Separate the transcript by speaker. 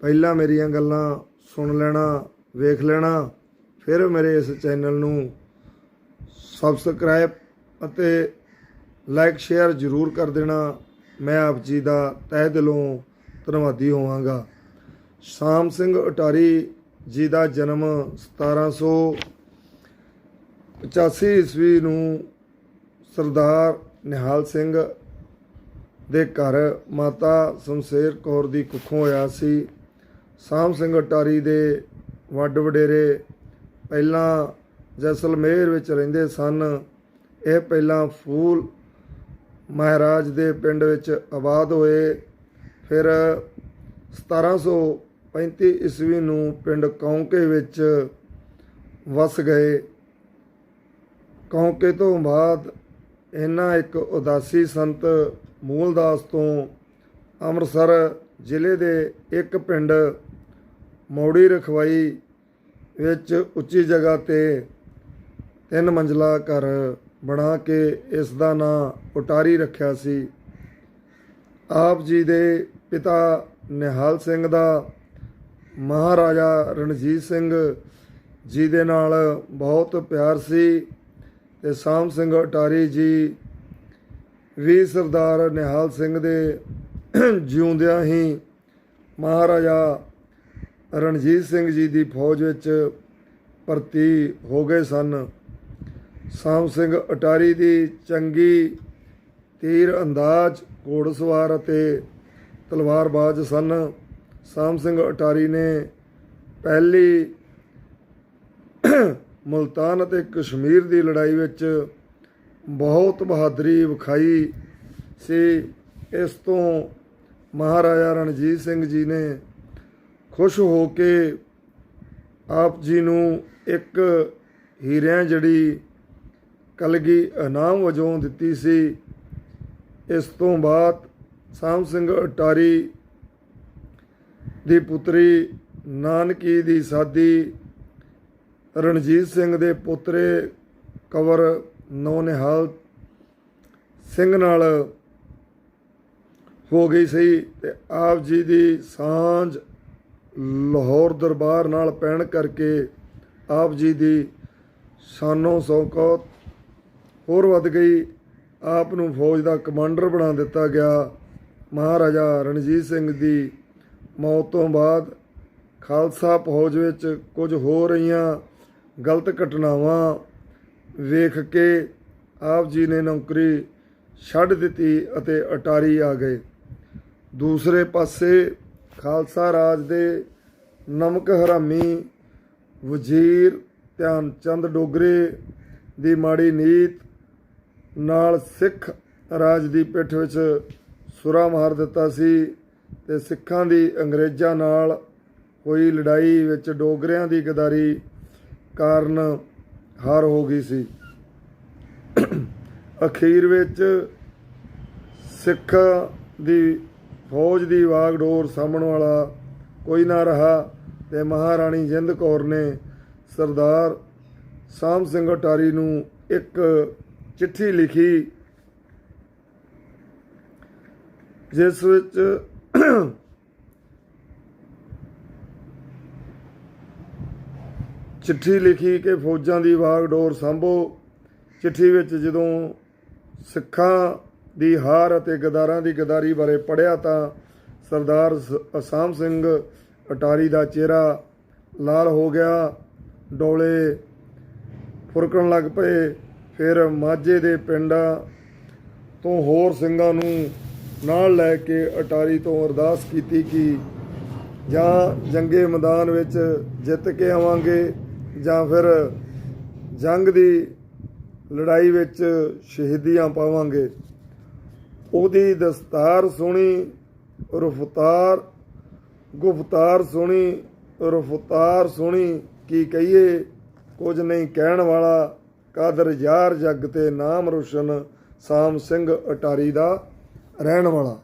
Speaker 1: ਪਹਿਲਾਂ ਮੇਰੀਆਂ ਗੱਲਾਂ ਸੁਣ ਲੈਣਾ, ਵੇਖ ਲੈਣਾ, ਫਿਰ ਮੇਰੇ ਇਸ ਚੈਨਲ ਨੂੰ ਸਬਸਕ੍ਰਾਈਬ ਅਤੇ ਲਾਈਕ ਸ਼ੇਅਰ ਜ਼ਰੂਰ ਕਰ ਦੇਣਾ। ਮੈਂ ਆਪ ਜੀ ਦਾ ਤਹਿ ਦਿਲੋਂ ਧੰਨਵਾਦੀ ਹੋਵਾਂਗਾ। ਸ਼ਾਮ ਸਿੰਘ ਅਟਾਰੀ ਜੀ ਦਾ ਜਨਮ 1785 ਈਸਵੀ ਨੂੰ ਸਰਦਾਰ ਨਿਹਾਲ ਸਿੰਘ ਦੇ ਘਰ ਮਾਤਾ ਸ਼ਮਸ਼ੇਰ ਕੌਰ ਦੀ ਕੁੱਖੋਂ ਹੋਇਆ ਸੀ। ਸ਼ਾਮ ਸਿੰਘ ਅਟਾਰੀ ਦੇ ਵੱਡ ਵਡੇਰੇ ਪਹਿਲਾਂ ਜੈਸਲਮੇਰ ਵਿੱਚ ਰਹਿੰਦੇ ਸਨ। ਇਹ ਪਹਿਲਾਂ ਫੂਲ ਮਹਾਰਾਜ ਦੇ ਪਿੰਡ ਵਿੱਚ ਆਬਾਦ ਹੋਏ। ਫਿਰ 1735 ਈਸਵੀ ਨੂੰ ਪਿੰਡ ਕੌਂਕੇ ਵਿੱਚ ਵਸ ਗਏ। ਕੌਂਕੇ ਤੋਂ ਬਾਅਦ ਇਹਨਾਂ ਇੱਕ ਉਦਾਸੀ ਸੰਤ ਮੂਲਦਾਸ ਤੋਂ ਅੰਮ੍ਰਿਤਸਰ ਜ਼ਿਲ੍ਹੇ ਦੇ ਇੱਕ ਪਿੰਡ ਮੌੜੀ ਰਖਵਾਈ ਵਿੱਚ ਉੱਚੀ ਜਗ੍ਹਾ ਤੇ ਤਿੰਨ ਮੰਜ਼ਲਾ ਘਰ ਬਣਾ ਕੇ ਇਸ ਦਾ ਨਾਂ ਉਟਾਰੀ ਰੱਖਿਆ ਸੀ। ਆਪ ਜੀ ਦੇ ਪਿਤਾ ਨਿਹਾਲ ਸਿੰਘ ਦਾ, ਮਹਾਰਾਜਾ ਰਣਜੀਤ ਸਿੰਘ ਜੀ ਦੇ ਨਾਲ ਬਹੁਤ ਪਿਆਰ ਸੀ ਤੇ ਸਾਮ ਸਿੰਘ ਅਟਾਰੀ ਜੀ ਵੀ ਸਰਦਾਰ ਨਿਹਾਲ ਸਿੰਘ ਦੇ ਜਿਉਂਦਿਆਂ ਹੀ ਮਹਾਰਾਜਾ ਰਣਜੀਤ ਸਿੰਘ ਜੀ ਦੀ ਫੌਜ ਵਿੱਚ ਭਰਤੀ ਹੋ ਗਏ ਸਨ। ਸਾਮ ਸਿੰਘ ਅਟਾਰੀ ਦੀ ਚੰਗੀ ਤੀਰ ਅੰਦਾਜ਼, ਘੋੜਸਵਾਰ ਅਤੇ ਤਲਵਾਰਬਾਜ਼ ਸਨ। ਸਾਮ ਸਿੰਘ ਅਟਾਰੀ ਨੇ ਪਹਿਲੀ ਮੁਲਤਾਨ ਅਤੇ ਕਸ਼ਮੀਰ ਦੀ ਲੜਾਈ ਵਿੱਚ ਬਹੁਤ ਬਹਾਦਰੀ ਵਿਖਾਈ ਸੀ। ਇਸ ਤੋਂ ਮਹਾਰਾਜਾ ਰਣਜੀਤ ਸਿੰਘ ਜੀ ਨੇ ਖੁਸ਼ ਹੋ ਕੇ ਆਪ ਜੀ ਨੂੰ ਇੱਕ ਹੀਰਿਆਂ ਜਿਹੜੀ ਕਲਗੀ ਇਨਾਮ ਵਜੋਂ ਦਿੱਤੀ ਸੀ। ਇਸ ਤੋਂ ਬਾਅਦ ਸਾਮ ਸਿੰਘ ਅਟਾਰੀ ਦੀ ਪੁੱਤਰੀ ਨਾਨਕੀ ਦੀ ਸਾਦੀ ਰਣਜੀਤ ਸਿੰਘ ਦੇ ਪੁੱਤਰੇ ਕਵਰ ਨੌਨਿਹਾਲ ਸਿੰਘ ਨਾਲ ਹੋ ਗਈ ਸੀ ਤੇ ਆਪ ਜੀ ਦੀ ਸਾਂਝ ਲਾਹੌਰ ਦਰਬਾਰ ਨਾਲ ਪੈਣ ਕਰਕੇ ਆਪ ਜੀ ਦੀ ਸ਼ਾਨੋ ਸੌਕਤ ਹੋਰ ਵੱਧ ਗਈ। ਆਪ ਨੂੰ ਫੌਜ ਦਾ ਕਮਾਂਡਰ ਬਣਾ ਦਿੱਤਾ ਗਿਆ। ਮਹਾਰਾਜਾ ਰਣਜੀਤ ਸਿੰਘ ਦੀ ਮੌਤ ਤੋਂ ਬਾਅਦ ਖਾਲਸਾ ਫੌਜ ਵਿੱਚ ਕੁਝ ਹੋ ਰਹੀਆਂ ਗਲਤ ਘਟਨਾਵਾਂ ਵੇਖ ਕੇ ਆਪ ਜੀ ਨੇ ਨੌਕਰੀ ਛੱਡ ਦਿੱਤੀ ਅਤੇ ਅਟਾਰੀ ਆ ਗਏ। ਦੂਸਰੇ ਪਾਸੇ ਖਾਲਸਾ ਰਾਜ ਦੇ ਨਮਕ ਹਰਾਮੀ ਵਜ਼ੀਰ ਧਿਆਨ ਚੰਦ ਡੋਗਰੇ ਦੀ ਮਾੜੀ ਨੀਤ ਨਾਲ ਸਿੱਖ ਰਾਜ ਦੀ ਪਿੱਠ ਵਿੱਚ ਸੁਰਾ ਮਾਰ ਦਿੱਤਾ ਸੀ ਤੇ ਸਿੱਖਾਂ ਦੀ ਅੰਗਰੇਜ਼ਾਂ ਨਾਲ ਹੋਈ ਲੜਾਈ ਵਿੱਚ ਡੋਗਰਿਆਂ ਦੀ ਗਦਾਰੀ ਕਾਰਨ ਹਾਰ ਹੋ ਗਈ ਸੀ। ਅਖੀਰ ਵਿੱਚ ਸਿੱਖ ਦੀ ਫੌਜ ਦੀ ਵਾਗਡੋਰ ਸਾਹਮਣ ਵਾਲਾ ਕੋਈ ਨਾ ਰਹਾ ਤੇ ਮਹਾਰਾਣੀ ਜਿੰਦ ਕੌਰ ਨੇ ਸਰਦਾਰ ਸਾਮ ਸਿੰਘ ਅਟਾਰੀ ਨੂੰ ਇੱਕ ਚਿੱਠੀ ਲਿਖੀ, ਜਿਸ ਵਿੱਚ ਚਿੱਠੀ ਲਿਖੀ ਕਿ ਫੌਜਾਂ ਦੀ ਵਾਗਡੋਰ ਸੰਭੋ। ਚਿੱਠੀ ਵਿੱਚ ਜਦੋਂ ਸਿੱਖਾਂ ਦੀ ਹਾਰ ਅਤੇ ਗਦਾਰਾਂ ਦੀ ਗਦਾਰੀ ਬਾਰੇ ਪੜਿਆ ਤਾਂ ਸਰਦਾਰ ਸ- ਅਸਾਮ ਸਿੰਘ ਅਟਾਰੀ ਦਾ ਚਿਹਰਾ ਲਾਲ ਹੋ ਗਿਆ। ਡੋਲੇ ਫੁਰਕਣ ਲੱਗ ਪਏ। ਫਿਰ ਮਾਝੇ ਦੇ ਪਿੰਡਾਂ ਤੋਂ ਹੋਰ ਸਿੰਘਾਂ ਨੂੰ ਨਾਲ ਲੈ ਕੇ ਅਟਾਰੀ ਤੋਂ ਅਰਦਾਸ ਕੀਤੀ ਕਿ ਜਾਂ ਜੰਗੇ ਮੈਦਾਨ ਵਿੱਚ ਜਿੱਤ ਕੇ ਆਵਾਂਗੇ ਜਾਂ ਫਿਰ ਜੰਗ ਦੀ ਲੜਾਈ ਵਿੱਚ ਸ਼ਹੀਦੀਆਂ ਪਾਵਾਂਗੇ। ਉਹਦੀ ਦਸਤਾਰ ਸੁਣੀ, ਰਫਤਾਰ, ਗੁਫਤਾਰ ਸੁਣੀ, ਰਫਤਾਰ ਸੁਣੀ, ਕੀ ਕਹੀਏ, ਕੁਝ ਨਹੀਂ ਕਹਿਣ ਵਾਲਾ, ਕਾਦਰ ਯਾਰ ਜੱਗ ਤੇ ਨਾਮ ਰੋਸ਼ਨ, ਸਾਮ ਸਿੰਘ ਅਟਾਰੀ ਦਾ ਰਹਿਣ ਵਾਲਾ।